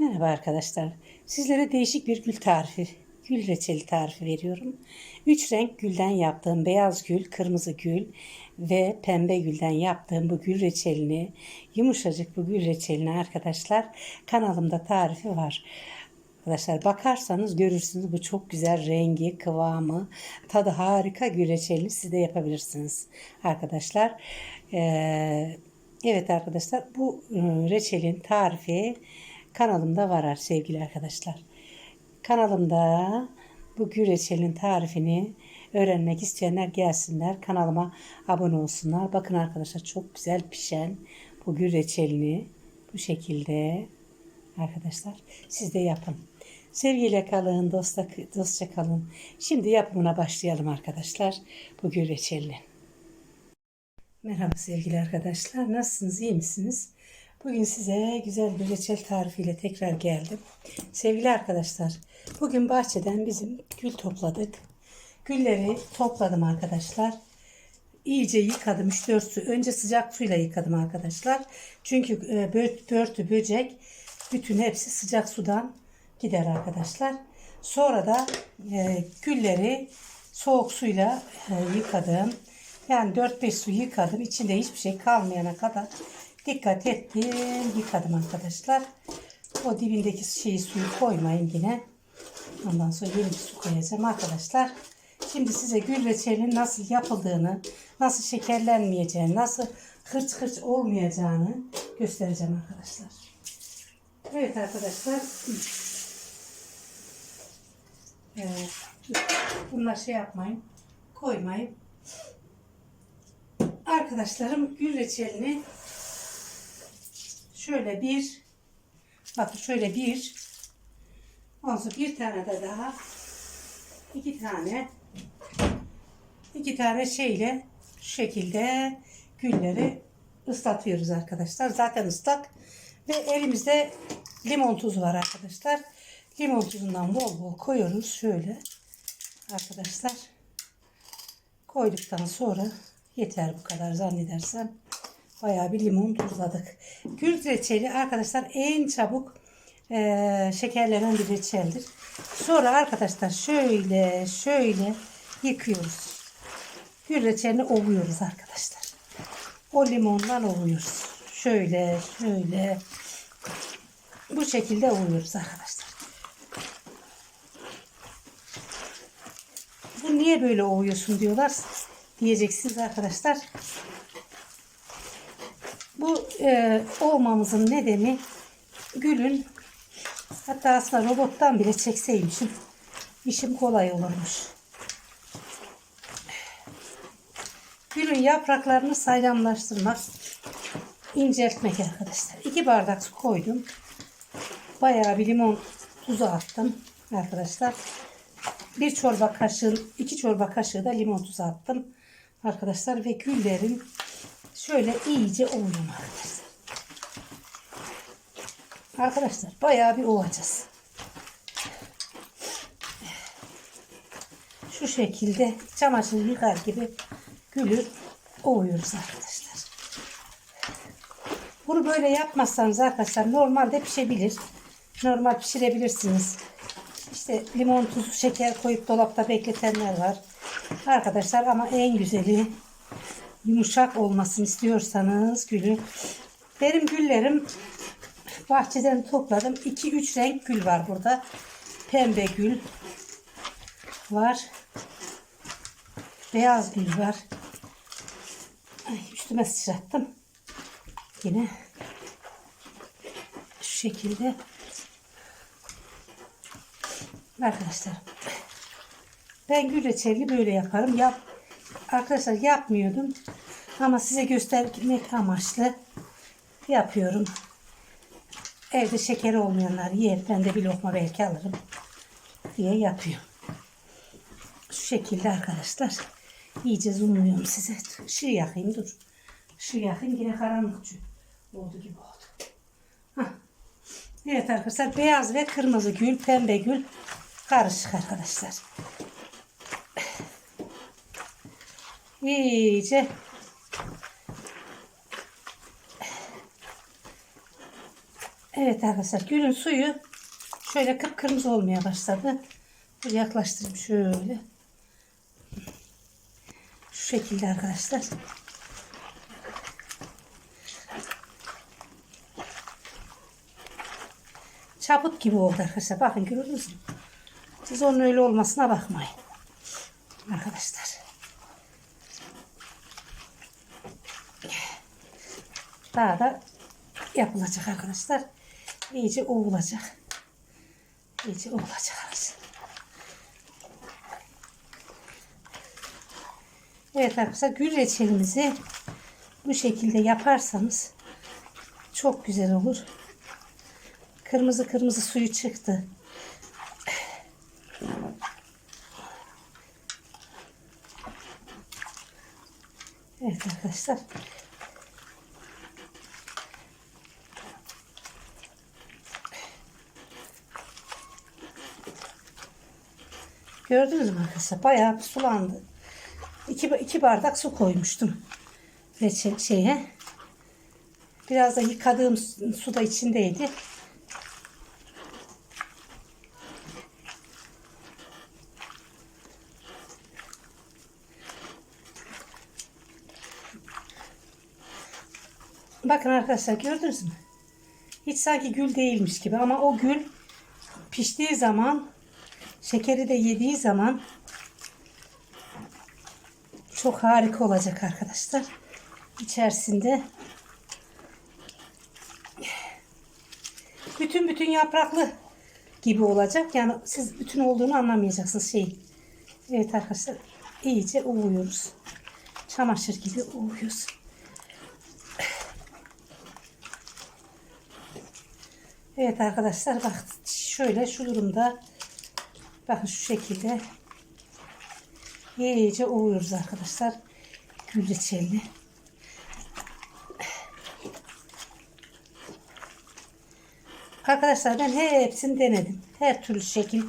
Merhaba arkadaşlar. Sizlere değişik bir gül tarifi, gül reçeli tarifi veriyorum. Üç renk gülden yaptığım beyaz gül, kırmızı gül ve pembe gülden yaptığım bu gül reçelini, yumuşacık bu gül reçelini arkadaşlar kanalımda tarifi var. Arkadaşlar bakarsanız görürsünüz bu çok güzel rengi, kıvamı, tadı harika gül reçelini siz de yapabilirsiniz arkadaşlar. Ee, evet arkadaşlar bu e, reçelin tarifi kanalımda var sevgili arkadaşlar. Kanalımda bu gül reçelinin tarifini öğrenmek isteyenler gelsinler. Kanalıma abone olsunlar. Bakın arkadaşlar çok güzel pişen bu gül reçelini bu şekilde arkadaşlar siz de yapın. Sevgiyle kalın, dostla, dostça kalın. Şimdi yapımına başlayalım arkadaşlar. Bu gül reçelini. Merhaba sevgili arkadaşlar. Nasılsınız? iyi misiniz? Bugün size güzel bir reçel tarifiyle tekrar geldim. Sevgili arkadaşlar, bugün bahçeden bizim gül topladık. Gülleri topladım arkadaşlar. İyice yıkadım 3-4 su. Önce sıcak suyla yıkadım arkadaşlar. Çünkü e, bö- börtü, böcek bütün hepsi sıcak sudan gider arkadaşlar. Sonra da e, gülleri soğuk suyla e, yıkadım. Yani 4-5 su yıkadım. İçinde hiçbir şey kalmayana kadar dikkat ettim. Yıkadım arkadaşlar. O dibindeki şeyi suyu koymayın yine. Ondan sonra yeni bir su koyacağım arkadaşlar. Şimdi size gül reçelinin nasıl yapıldığını, nasıl şekerlenmeyeceğini, nasıl hırç hırç olmayacağını göstereceğim arkadaşlar. Evet arkadaşlar. Evet. Bunlar şey yapmayın. Koymayın. Arkadaşlarım gül reçelini şöyle bir bakın şöyle bir sonra bir tane de daha iki tane iki tane şeyle şu şekilde gülleri ıslatıyoruz arkadaşlar. Zaten ıslak ve elimizde limon tuzu var arkadaşlar. Limon tuzundan bol bol koyuyoruz şöyle arkadaşlar. Koyduktan sonra yeter bu kadar zannedersem. Bayağı bir limon tuzladık. Gül reçeli arkadaşlar en çabuk eee, şekerlenen bir reçeldir. Sonra arkadaşlar şöyle şöyle yıkıyoruz. Gül reçelini ovuyoruz arkadaşlar. O limondan ovuyoruz. Şöyle şöyle bu şekilde ovuyoruz arkadaşlar. Bu niye böyle ovuyorsun diyorlar diyeceksiniz arkadaşlar. Bu e, olmamızın nedeni gülün hatta aslında robottan bile çekseymişim işim kolay olurmuş. Gülün yapraklarını saydamlaştırmak, inceltmek arkadaşlar. 2 bardak su koydum. Bayağı bir limon tuzu attım arkadaşlar. Bir çorba kaşığı, iki çorba kaşığı da limon tuzu attım arkadaşlar ve güllerin şöyle iyice ovuyun arkadaşlar. Arkadaşlar bayağı bir ovacağız. Şu şekilde çamaşır yıkar gibi gülü ovuyoruz arkadaşlar. Bunu böyle yapmazsanız arkadaşlar normalde pişebilir. Normal pişirebilirsiniz. İşte limon, tuz, şeker koyup dolapta bekletenler var. Arkadaşlar ama en güzeli yumuşak olmasını istiyorsanız gülü. Benim güllerim bahçeden topladım. 2-3 renk gül var burada. Pembe gül var. Beyaz gül var. Ay, üstüme sıçrattım. Yine şu şekilde Arkadaşlar ben gül reçeli böyle yaparım. Yap, arkadaşlar yapmıyordum. Ama size göstermek amaçlı yapıyorum. Evde şekeri olmayanlar yer. Ben de bir lokma belki alırım diye yapıyorum. Şu şekilde arkadaşlar. İyice zoomluyorum size. Işığı yakayım dur. Işığı yakayım yine karanlık oldu gibi oldu. Hah. Evet arkadaşlar beyaz ve kırmızı gül, pembe gül karışık arkadaşlar. İyice Evet arkadaşlar gülün suyu şöyle kıpkırmızı olmaya başladı. Dur yaklaştırayım şöyle. Şu şekilde arkadaşlar. Çaput gibi oldu arkadaşlar. Bakın gördünüz mü? Siz onun öyle olmasına bakmayın. Arkadaşlar. Daha da yapılacak arkadaşlar. İyice ovulacak. İyice ovulacak arkadaşlar. Evet arkadaşlar gül reçelimizi bu şekilde yaparsanız çok güzel olur. Kırmızı kırmızı suyu çıktı. Evet arkadaşlar. Gördünüz mü arkadaşlar? Bayağı sulandı. İki, iki bardak su koymuştum. Reçel şeye. Biraz da yıkadığım su da içindeydi. Bakın arkadaşlar gördünüz mü? Hiç sanki gül değilmiş gibi ama o gül piştiği zaman şekeri de yediği zaman çok harika olacak arkadaşlar. İçerisinde bütün bütün yapraklı gibi olacak. Yani siz bütün olduğunu anlamayacaksınız şey. Evet arkadaşlar iyice ovuyoruz. Çamaşır gibi ovuyoruz. Evet arkadaşlar bak şöyle şu durumda bakın şu şekilde iyice ovuyoruz arkadaşlar gül reçelini. Arkadaşlar ben hepsini denedim. Her türlü şekil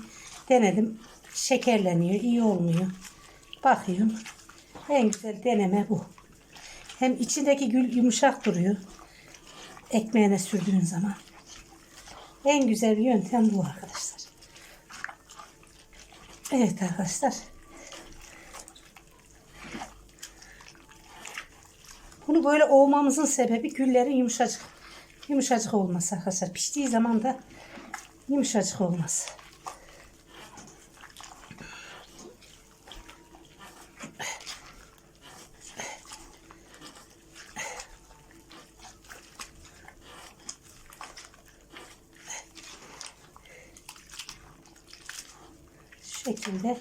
denedim. Şekerleniyor, iyi olmuyor. Bakıyorum. En güzel deneme bu. Hem içindeki gül yumuşak duruyor. Ekmeğine sürdüğün zaman. En güzel yöntem bu arkadaşlar. Evet arkadaşlar. Bunu böyle ovmamızın sebebi güllerin yumuşacık yumuşacık olması arkadaşlar. Piştiği zaman da yumuşacık olması. Şu şekilde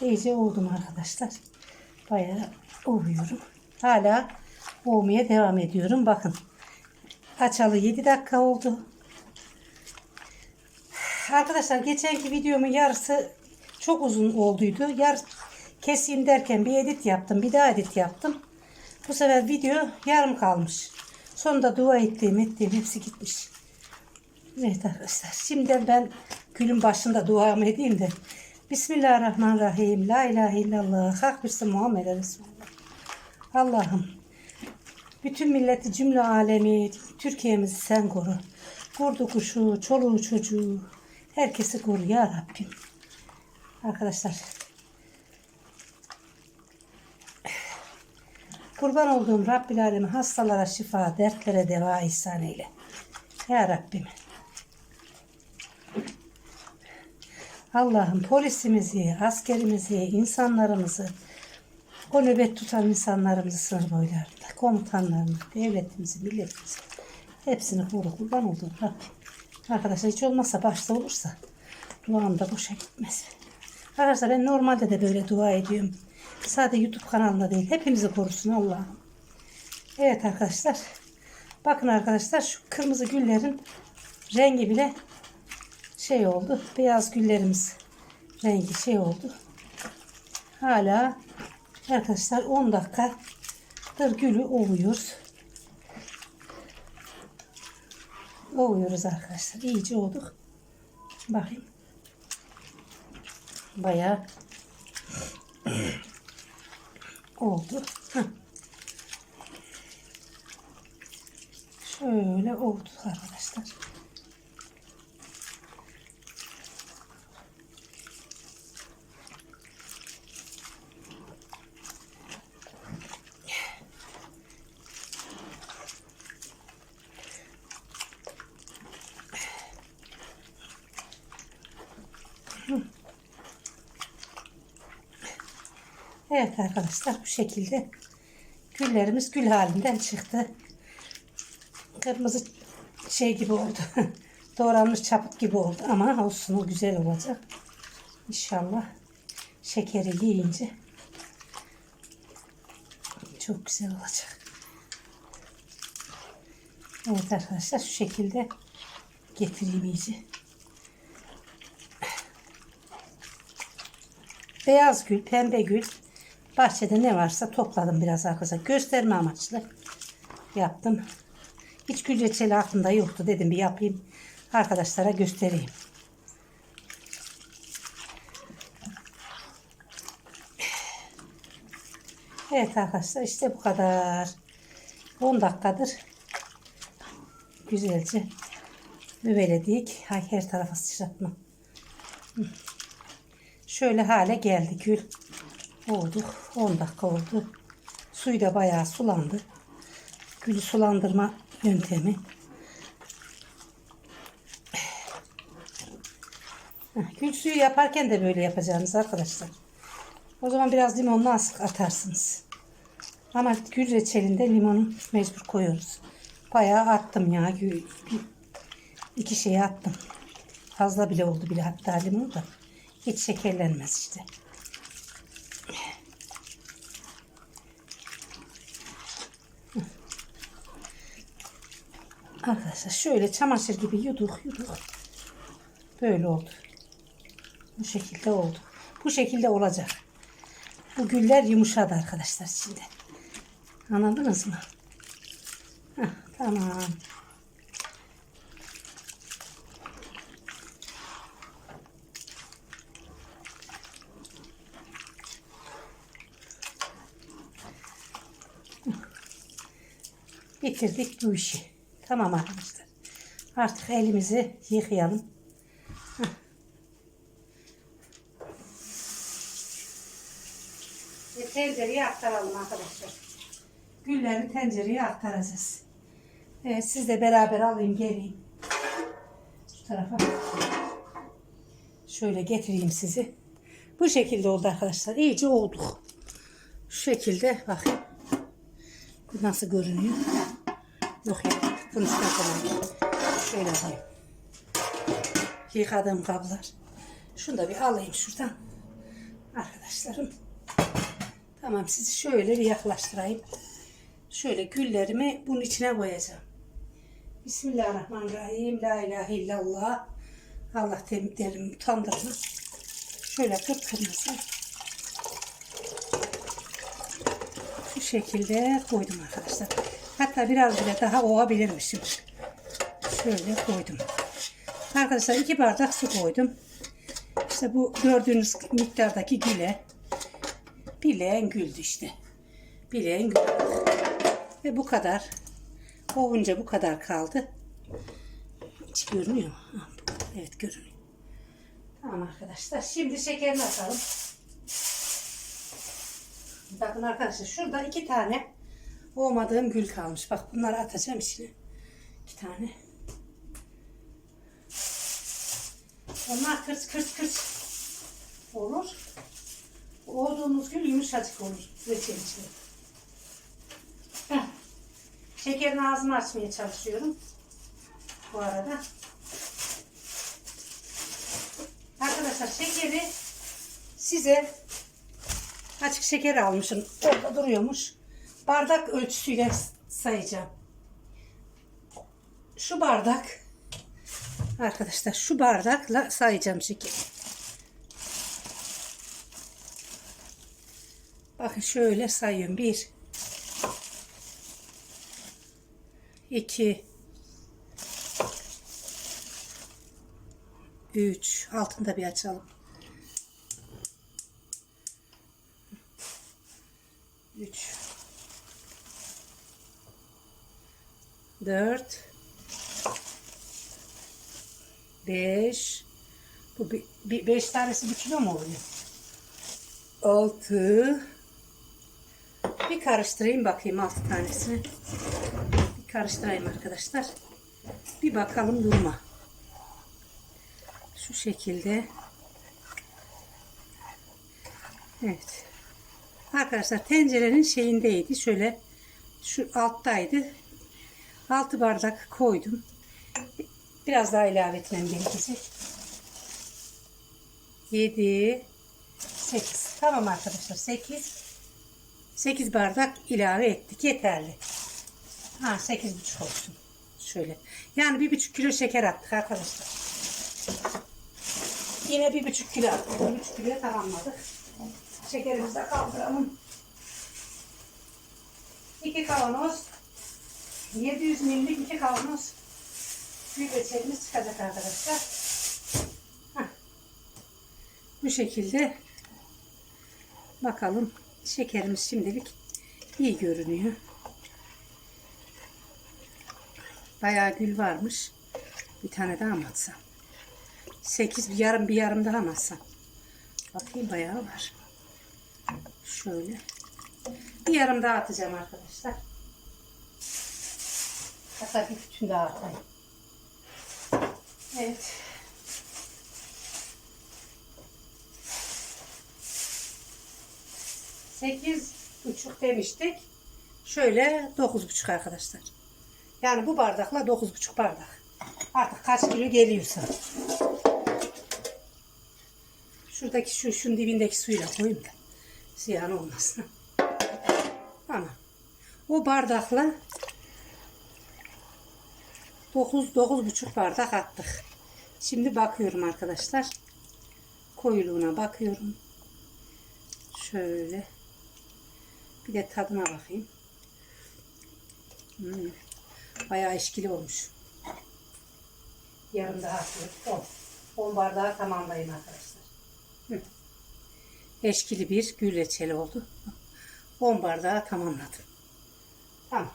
iyice oldum arkadaşlar. Bayağı ovuyorum. Hala ovmaya devam ediyorum. Bakın. Açalı 7 dakika oldu. Arkadaşlar geçenki videomun yarısı çok uzun olduydu. Yar keseyim derken bir edit yaptım. Bir daha edit yaptım. Bu sefer video yarım kalmış. Sonunda dua ettiğim ettiğim hepsi gitmiş. Evet arkadaşlar. Şimdi ben gülün başında duamı edeyim de. Bismillahirrahmanirrahim. La ilahe illallah. Hak birisi Muhammed Resulullah. Allah'ım bütün milleti cümle alemi Türkiye'mizi sen koru. Kurdu kuşu, çoluğu çocuğu herkesi koru ya Rabbim. Arkadaşlar kurban olduğum Rabbil Alemi hastalara şifa, dertlere deva ihsan eyle. Ya Rabbim. Allah'ım polisimizi, askerimizi, insanlarımızı, o nöbet tutan insanlarımızı sınır boylarında, komutanlarını, devletimizi, milletimizi hepsini koru kurban olduğum Rabbim. Arkadaşlar hiç olmazsa başta olursa duam da boşa gitmez. Arkadaşlar ben normalde de böyle dua ediyorum. Sadece YouTube kanalında değil. Hepimizi korusun Allah'ım. Evet arkadaşlar. Bakın arkadaşlar şu kırmızı güllerin rengi bile şey oldu. Beyaz güllerimiz rengi şey oldu. Hala arkadaşlar 10 dakikadır gülü ovuyoruz. Ovuyoruz arkadaşlar. İyice olduk. Bakayım. Bayağı oldu. Heh. Şöyle oldu arkadaşlar. Evet arkadaşlar bu şekilde güllerimiz gül halinden çıktı. Kırmızı şey gibi oldu. Doğranmış çaput gibi oldu ama olsun o güzel olacak. İnşallah şekeri yiyince çok güzel olacak. Evet arkadaşlar şu şekilde getireyim iyice. Beyaz gül, pembe gül. Bahçede ne varsa topladım biraz arkadaşlar. Gösterme amaçlı yaptım. Hiç gül reçeli aklımda yoktu. Dedim bir yapayım. Arkadaşlara göstereyim. Evet arkadaşlar işte bu kadar. 10 dakikadır güzelce müveledik. Her tarafa sıçratma. Şöyle hale geldi gül. Olduk. 10 dakika oldu. Suyu da bayağı sulandı. Gülü sulandırma yöntemi. Gül suyu yaparken de böyle yapacağınız arkadaşlar. O zaman biraz limonlu az atarsınız. Ama gül reçelinde limonu mecbur koyuyoruz. Bayağı attım ya. İki şey attım. Fazla bile oldu bile hatta limon da. Hiç şekerlenmez işte. Arkadaşlar şöyle çamaşır gibi yuduk yuduk. Böyle oldu. Bu şekilde oldu. Bu şekilde olacak. Bu güller yumuşadı arkadaşlar şimdi. Anladınız mı? Heh, tamam. Bitirdik bu işi. Tamam arkadaşlar. Artık elimizi yıkayalım. Heh. Ve tencereye aktaralım arkadaşlar. Gülleri tencereye aktaracağız. Evet siz de beraber alayım geleyim. Şu tarafa. Şöyle getireyim sizi. Bu şekilde oldu arkadaşlar. İyice olduk. Şu şekilde bakın. Bu nasıl görünüyor? Yok ya. Bunu çıkartalım. Şöyle alayım. Yıkadığım kablar. Şunu da bir alayım şuradan. Arkadaşlarım. Tamam sizi şöyle bir yaklaştırayım. Şöyle güllerimi bunun içine koyacağım. Bismillahirrahmanirrahim. La ilahe illallah. Allah temizlerimi utandırmaz. Şöyle kıpkırmızı. Şu şekilde koydum arkadaşlar. Hatta biraz bile daha ovabilirmişim. Şöyle koydum. Arkadaşlar iki bardak su koydum. İşte bu gördüğünüz miktardaki güle bileğen güldü işte. Bileğen gül. Ve bu kadar. Ovunca bu kadar kaldı. Hiç görünüyor mu? Evet görünüyor. Tamam arkadaşlar. Şimdi şekerini atalım. Bakın arkadaşlar şurada iki tane ovmadığım gül kalmış. Bak bunları atacağım içine. İki tane. Onlar kırt kırt kırt olur. Olduğumuz gül yumuşacık olur reçel için. Heh. Şekerin ağzını açmaya çalışıyorum. Bu arada. Arkadaşlar şekeri size açık şeker almışım. Orada duruyormuş. Bardak ölçüsüyle sayacağım. Şu bardak arkadaşlar şu bardakla sayacağım şekeri. Bakın şöyle sayıyorum. Bir, iki, üç. Altında bir açalım. 4 5 bu 5 tanesi 1 kilo mu oluyor? 6 bir karıştırayım bakayım 6 tanesini. Bir karıştırayım arkadaşlar. Bir bakalım durma. Şu şekilde. Evet. Arkadaşlar tencerenin şeyindeydi. Şöyle şu alttaydı. 6 bardak koydum. Biraz daha ilave etmem gerekecek. 7 8. Tamam arkadaşlar 8 8 bardak ilave ettik. Yeterli. Ha 8,5 olsun. Şöyle. Yani bir buçuk kilo şeker attık arkadaşlar. Yine bir buçuk kilo attık. Bir buçuk kilo tamamladık. Şekerimizi de kaldıralım. 2 kavanoz 700 millik 2 kavanoz bir reçelimiz çıkacak arkadaşlar. Hah. Bu şekilde bakalım şekerimiz şimdilik iyi görünüyor. Bayağı gül varmış. Bir tane daha atsam? 8 bir yarım bir yarım daha atsam? Bakayım bayağı var. Şöyle. Bir yarım daha atacağım arkadaşlar. Hatta bütün daha. Evet. Sekiz buçuk demiştik. Şöyle dokuz buçuk arkadaşlar. Yani bu bardakla dokuz buçuk bardak. Artık kaç kilo geliyorsa. Şuradaki şu şunun dibindeki suyla koyayım da ziyan olmasın. Tamam. O bardakla 9 9 buçuk bardak attık. Şimdi bakıyorum arkadaşlar. Koyuluğuna bakıyorum. Şöyle. Bir de tadına bakayım. Hmm. Bayağı eşkili olmuş. Yarım daha atıyorum. 10. 10 bardağı tamamlayın arkadaşlar. Hı. Eşkili bir gül reçeli oldu. 10 bardağı tamamladım. Tamam.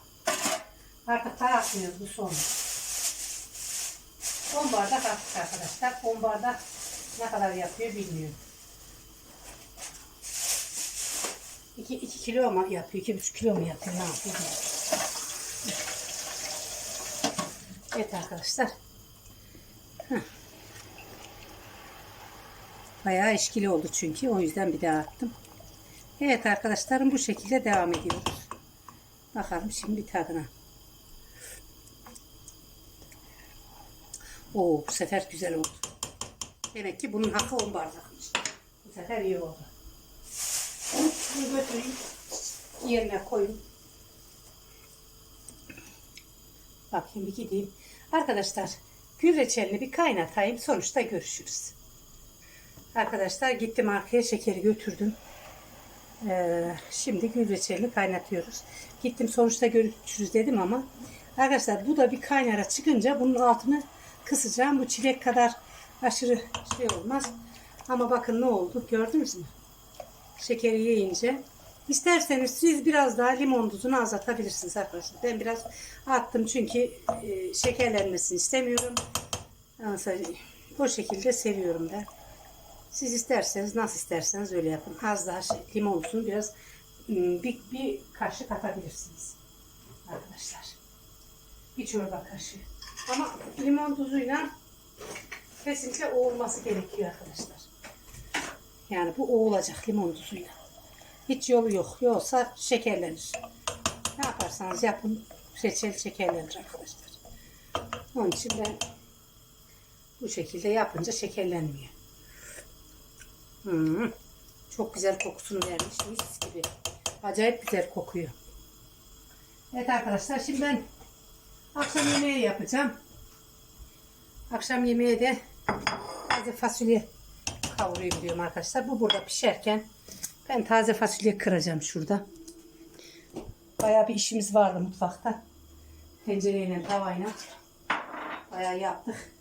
Artık taraflıyoruz bu son. 10 bardak attık arkadaşlar. 10 bardak ne kadar yapıyor bilmiyorum. 2, 2 kilo mu yapıyor? 2,5 kilo mu yapıyor? Ne yapıyor? Evet arkadaşlar. Heh. Bayağı eşkili oldu çünkü. O yüzden bir daha attım. Evet arkadaşlarım bu şekilde devam ediyoruz. Bakalım şimdi tadına. Oo bu sefer güzel oldu. Demek ki bunun hakkı 10 bardakmış. Bu sefer iyi oldu. Bunu götüreyim. Yerine koyayım. Bakayım bir gideyim. Arkadaşlar gül reçelini bir kaynatayım. Sonuçta görüşürüz. Arkadaşlar gittim arkaya şekeri götürdüm. Ee, şimdi gül reçelini kaynatıyoruz. Gittim sonuçta görüşürüz dedim ama arkadaşlar bu da bir kaynara çıkınca bunun altını kısacağım. Bu çilek kadar aşırı şey olmaz. Ama bakın ne oldu gördünüz mü? Şekeri yiyince. İsterseniz siz biraz daha limon tuzunu azaltabilirsiniz arkadaşlar. Ben biraz attım çünkü e, şekerlenmesini istemiyorum. Bu şekilde seviyorum ben. Siz isterseniz nasıl isterseniz öyle yapın. Az daha şey, limonlusunu biraz ım, bir, bir kaşık atabilirsiniz. Arkadaşlar. Bir çorba kaşığı. Ama limon tuzuyla kesinlikle oğulması gerekiyor arkadaşlar. Yani bu oğulacak limon tuzuyla. Hiç yolu yok. Yoksa şekerlenir. Ne yaparsanız yapın reçel şekerlenir arkadaşlar. Onun için ben bu şekilde yapınca şekerlenmiyor. Hmm, çok güzel kokusunu vermiş. Mis gibi. Acayip güzel kokuyor. Evet arkadaşlar şimdi ben akşam yemeği yapacağım. Akşam yemeğe de taze fasulye kavurayım diyorum arkadaşlar. Bu burada pişerken ben taze fasulye kıracağım şurada. Bayağı bir işimiz vardı mutfakta. Tencereyle, tavayla bayağı yaptık.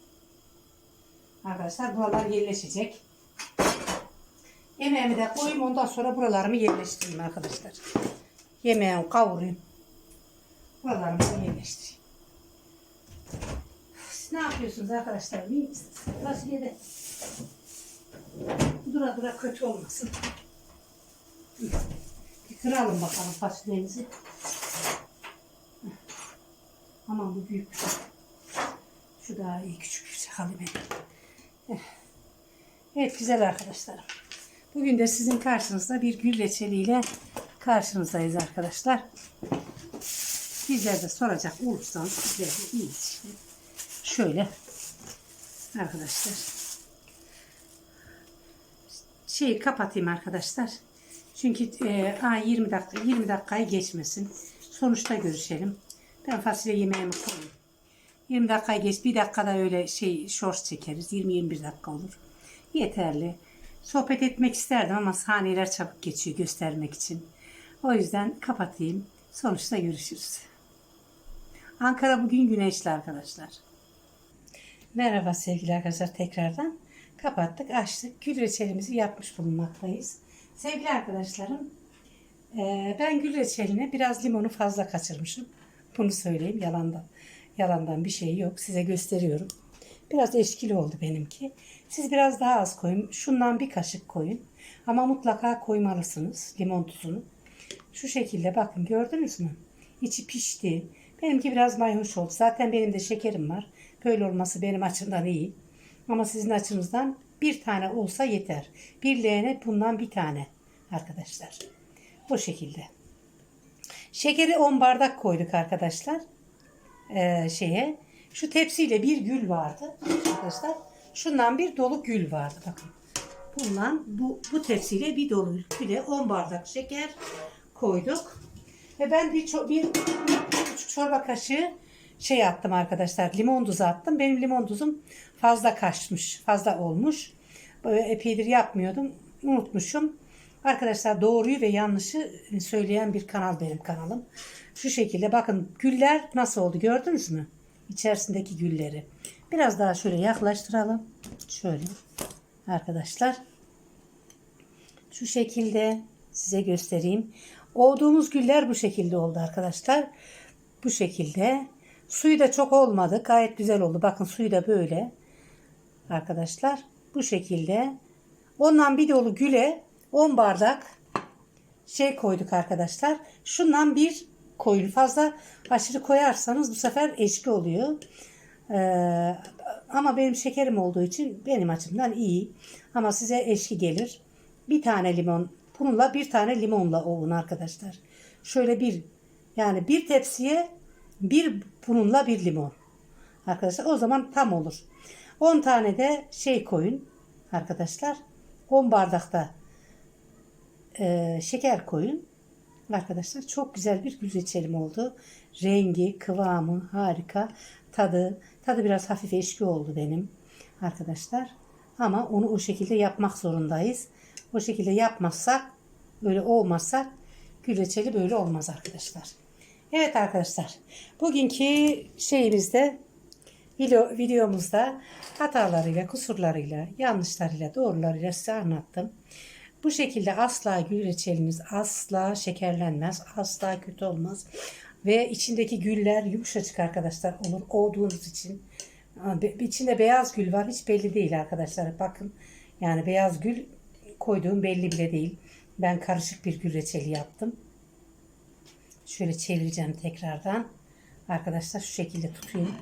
Arkadaşlar buralar yerleşecek. Yemeğimi de koyayım ondan sonra buralarımı yerleştireyim arkadaşlar. Yemeğimi kavurayım. Buralarımı yerleştireyim. Siz ne yapıyorsunuz arkadaşlar? Fasulye de dura dura kötü olmasın. Bir kıralım bakalım fasulyemizi. Aman bu büyük. Şu daha iyi küçük çakalı benim. Evet güzel arkadaşlarım. Bugün de sizin karşınızda bir gül reçeliyle karşınızdayız arkadaşlar. Bizler de soracak olursanız bizler de işte. Şöyle arkadaşlar. Şeyi kapatayım arkadaşlar. Çünkü e, ay 20 dakika 20 dakikayı geçmesin. Sonuçta görüşelim. Ben fasulye yemeğimi koyayım. 20 dakikayı geç. Bir dakikada öyle şey short çekeriz. 20-21 dakika olur. Yeterli. Sohbet etmek isterdim ama saniyeler çabuk geçiyor göstermek için. O yüzden kapatayım. Sonuçta görüşürüz. Ankara bugün güneşli arkadaşlar. Merhaba sevgili arkadaşlar tekrardan. Kapattık, açtık. Gül reçelimizi yapmış bulunmaktayız. Sevgili arkadaşlarım, eee, ben gül reçeline biraz limonu fazla kaçırmışım. Bunu söyleyeyim yalandan. Yalandan bir şey yok. Size gösteriyorum. Biraz eşkili oldu benimki. Siz biraz daha az koyun. Şundan bir kaşık koyun. Ama mutlaka koymalısınız limon tuzunu. Şu şekilde bakın gördünüz mü? İçi pişti. Benimki biraz mayhoş oldu. Zaten benim de şekerim var. Böyle olması benim açımdan iyi. Ama sizin açınızdan bir tane olsa yeter. Bir leğene bundan bir tane arkadaşlar. Bu şekilde. Şekeri 10 bardak koyduk arkadaşlar. Ee, şeye. Şu tepsiyle bir gül vardı arkadaşlar. Şundan bir dolu gül vardı bakın. Bundan bu, bu tepsiyle bir dolu güle 10 bardak şeker koyduk. Ve ben bir, bir, çorba kaşığı şey attım arkadaşlar. Limon tuzu attım. Benim limon tuzum fazla kaçmış. Fazla olmuş. Böyle epeydir yapmıyordum. Unutmuşum. Arkadaşlar doğruyu ve yanlışı söyleyen bir kanal benim kanalım. Şu şekilde bakın güller nasıl oldu gördünüz mü? İçerisindeki gülleri. Biraz daha şöyle yaklaştıralım. Şöyle arkadaşlar. Şu şekilde size göstereyim. Olduğumuz güller bu şekilde oldu arkadaşlar. Bu şekilde. Suyu da çok olmadı. Gayet güzel oldu. Bakın suyu da böyle. Arkadaşlar bu şekilde. Ondan bir dolu güle 10 bardak şey koyduk arkadaşlar. Şundan bir koyun fazla aşırı koyarsanız bu sefer eşki oluyor. Ee, ama benim şekerim olduğu için benim açımdan iyi. Ama size eşki gelir. Bir tane limon. Bununla bir tane limonla ovun arkadaşlar. Şöyle bir yani bir tepsiye bir bununla bir limon. Arkadaşlar o zaman tam olur. 10 tane de şey koyun arkadaşlar. 10 bardakta e, şeker koyun. Arkadaşlar çok güzel bir gül reçelim oldu. Rengi, kıvamı harika. Tadı, tadı biraz hafif eşki oldu benim arkadaşlar. Ama onu o şekilde yapmak zorundayız. O şekilde yapmazsak, böyle olmazsa gül reçeli böyle olmaz arkadaşlar. Evet arkadaşlar, bugünkü şeyimizde video, videomuzda hatalarıyla, kusurlarıyla, yanlışlarıyla, doğrularıyla size anlattım. Bu şekilde asla gül reçeliniz asla şekerlenmez, asla kötü olmaz. Ve içindeki güller yumuşacık arkadaşlar olur olduğunuz için. İçinde beyaz gül var hiç belli değil arkadaşlar. Bakın yani beyaz gül koyduğum belli bile değil. Ben karışık bir gül reçeli yaptım. Şöyle çevireceğim tekrardan. Arkadaşlar şu şekilde tutayım.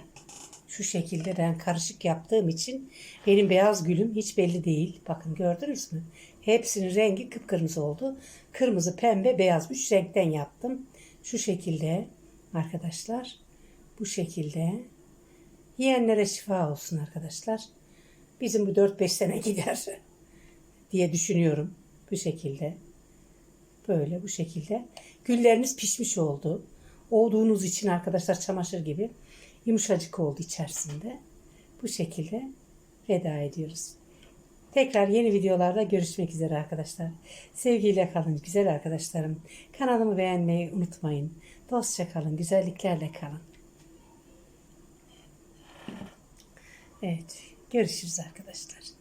Şu şekilde ben karışık yaptığım için benim beyaz gülüm hiç belli değil. Bakın gördünüz mü? Hepsinin rengi kıpkırmızı oldu. Kırmızı, pembe, beyaz. Üç renkten yaptım. Şu şekilde arkadaşlar. Bu şekilde. Yiyenlere şifa olsun arkadaşlar. Bizim bu 4-5 sene gider diye düşünüyorum. Bu şekilde. Böyle bu şekilde. Gülleriniz pişmiş oldu. Olduğunuz için arkadaşlar çamaşır gibi yumuşacık oldu içerisinde. Bu şekilde veda ediyoruz. Tekrar yeni videolarda görüşmek üzere arkadaşlar. Sevgiyle kalın güzel arkadaşlarım. Kanalımı beğenmeyi unutmayın. Dostça kalın, güzelliklerle kalın. Evet, görüşürüz arkadaşlar.